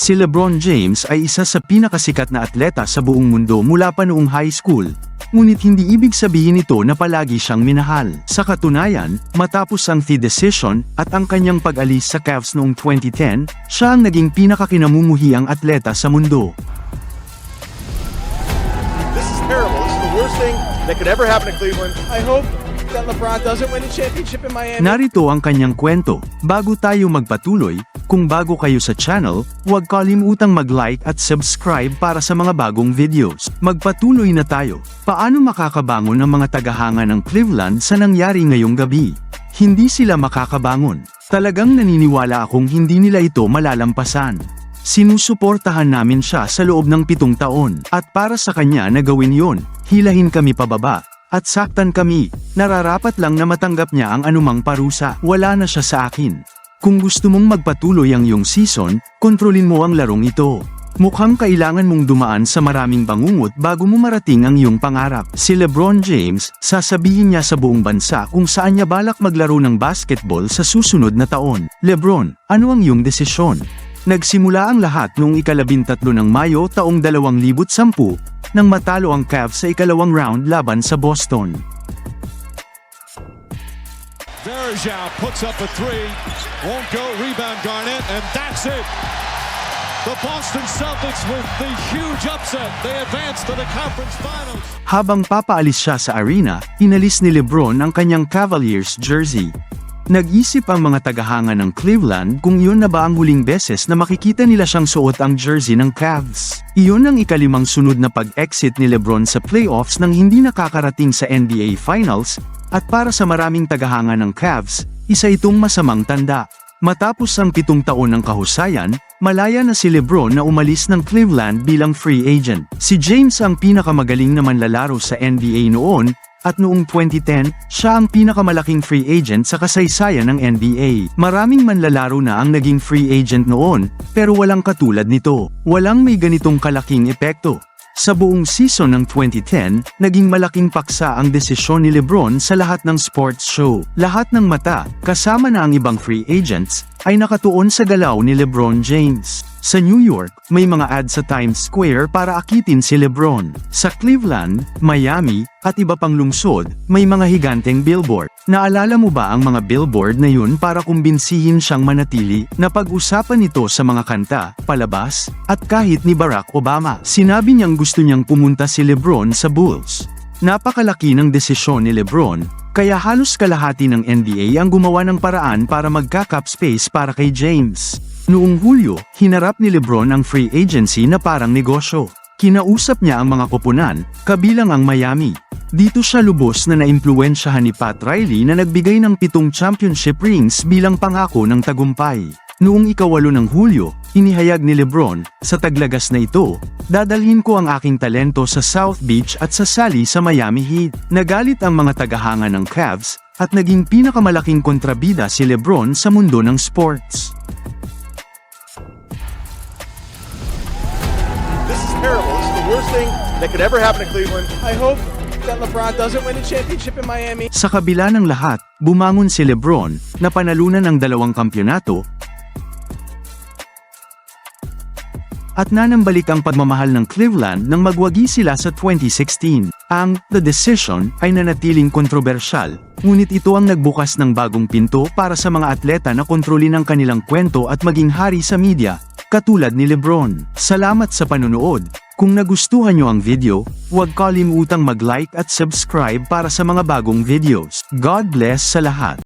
Si LeBron James ay isa sa pinakasikat na atleta sa buong mundo mula pa noong high school. Ngunit hindi ibig sabihin ito na palagi siyang minahal. Sa katunayan, matapos ang The Decision at ang kanyang pag-alis sa Cavs noong 2010, siya ang naging pinakakinamumuhiang atleta sa mundo. This is terrible. This is the worst thing that could ever happen to Cleveland. I hope that LeBron doesn't win the championship in Miami. Narito ang kanyang kwento. Bago tayo magpatuloy, kung bago kayo sa channel, huwag kalimutang mag-like at subscribe para sa mga bagong videos. Magpatuloy na tayo. Paano makakabangon ang mga tagahanga ng Cleveland sa nangyari ngayong gabi? Hindi sila makakabangon. Talagang naniniwala akong hindi nila ito malalampasan. Sinusuportahan namin siya sa loob ng pitong taon, at para sa kanya na gawin yon, hilahin kami pababa, at saktan kami, nararapat lang na matanggap niya ang anumang parusa, wala na siya sa akin. Kung gusto mong magpatuloy ang iyong season, kontrolin mo ang larong ito. Mukhang kailangan mong dumaan sa maraming bangungot bago mo marating ang iyong pangarap. Si LeBron James, sasabihin niya sa buong bansa kung saan niya balak maglaro ng basketball sa susunod na taon. LeBron, ano ang iyong desisyon? Nagsimula ang lahat noong ikalabintatlo ng Mayo taong 2010, nang matalo ang Cavs sa ikalawang round laban sa Boston. Verjao puts up a three, won't go, rebound Garnett, and that's it. The Boston Celtics with the huge upset. They advance to the conference finals. Habang papaalis siya sa arena, inalis ni Lebron ang kanyang Cavaliers jersey. Nag-isip ang mga tagahanga ng Cleveland kung iyon na ba ang huling beses na makikita nila siyang suot ang jersey ng Cavs. Iyon ang ikalimang sunod na pag-exit ni Lebron sa playoffs nang hindi nakakarating sa NBA Finals, at para sa maraming tagahanga ng Cavs, isa itong masamang tanda. Matapos ang pitong taon ng kahusayan, malaya na si Lebron na umalis ng Cleveland bilang free agent. Si James ang pinakamagaling na manlalaro sa NBA noon, at noong 2010, siya ang pinakamalaking free agent sa kasaysayan ng NBA. Maraming manlalaro na ang naging free agent noon, pero walang katulad nito. Walang may ganitong kalaking epekto. Sa buong season ng 2010, naging malaking paksa ang desisyon ni Lebron sa lahat ng sports show. Lahat ng mata, kasama na ang ibang free agents, ay nakatuon sa galaw ni Lebron James. Sa New York, may mga ad sa Times Square para akitin si Lebron. Sa Cleveland, Miami, at iba pang lungsod, may mga higanteng billboard. Naalala mo ba ang mga billboard na yun para kumbinsihin siyang manatili? Napag-usapan ito sa mga kanta, palabas, at kahit ni Barack Obama. Sinabi niyang gusto niyang pumunta si Lebron sa Bulls. Napakalaki ng desisyon ni Lebron, kaya halos kalahati ng NBA ang gumawa ng paraan para magka-cap space para kay James. Noong Hulyo, hinarap ni Lebron ang free agency na parang negosyo. Kinausap niya ang mga koponan, kabilang ang Miami. Dito siya lubos na naimpluwensyahan ni Pat Riley na nagbigay ng pitong championship rings bilang pangako ng tagumpay. Noong ikawalo ng Hulyo, inihayag ni Lebron, sa taglagas na ito, dadalhin ko ang aking talento sa South Beach at sasali sa Miami Heat. Nagalit ang mga tagahanga ng Cavs, at naging pinakamalaking kontrabida si Lebron sa mundo ng sports. Terrible. This is the worst thing that could ever happen to Cleveland. I hope that LeBron doesn't win the championship in Miami. Sa kabila ng lahat, bumangon si Lebron, na panalunan ng dalawang kampyonato, at nanambalik ang pagmamahal ng Cleveland nang magwagi sila sa 2016. Ang The Decision ay nanatiling kontrobersyal, ngunit ito ang nagbukas ng bagong pinto para sa mga atleta na kontrolin ang kanilang kwento at maging hari sa media, katulad ni Lebron. Salamat sa panunood. Kung nagustuhan nyo ang video, huwag kalimutang mag-like at subscribe para sa mga bagong videos. God bless sa lahat.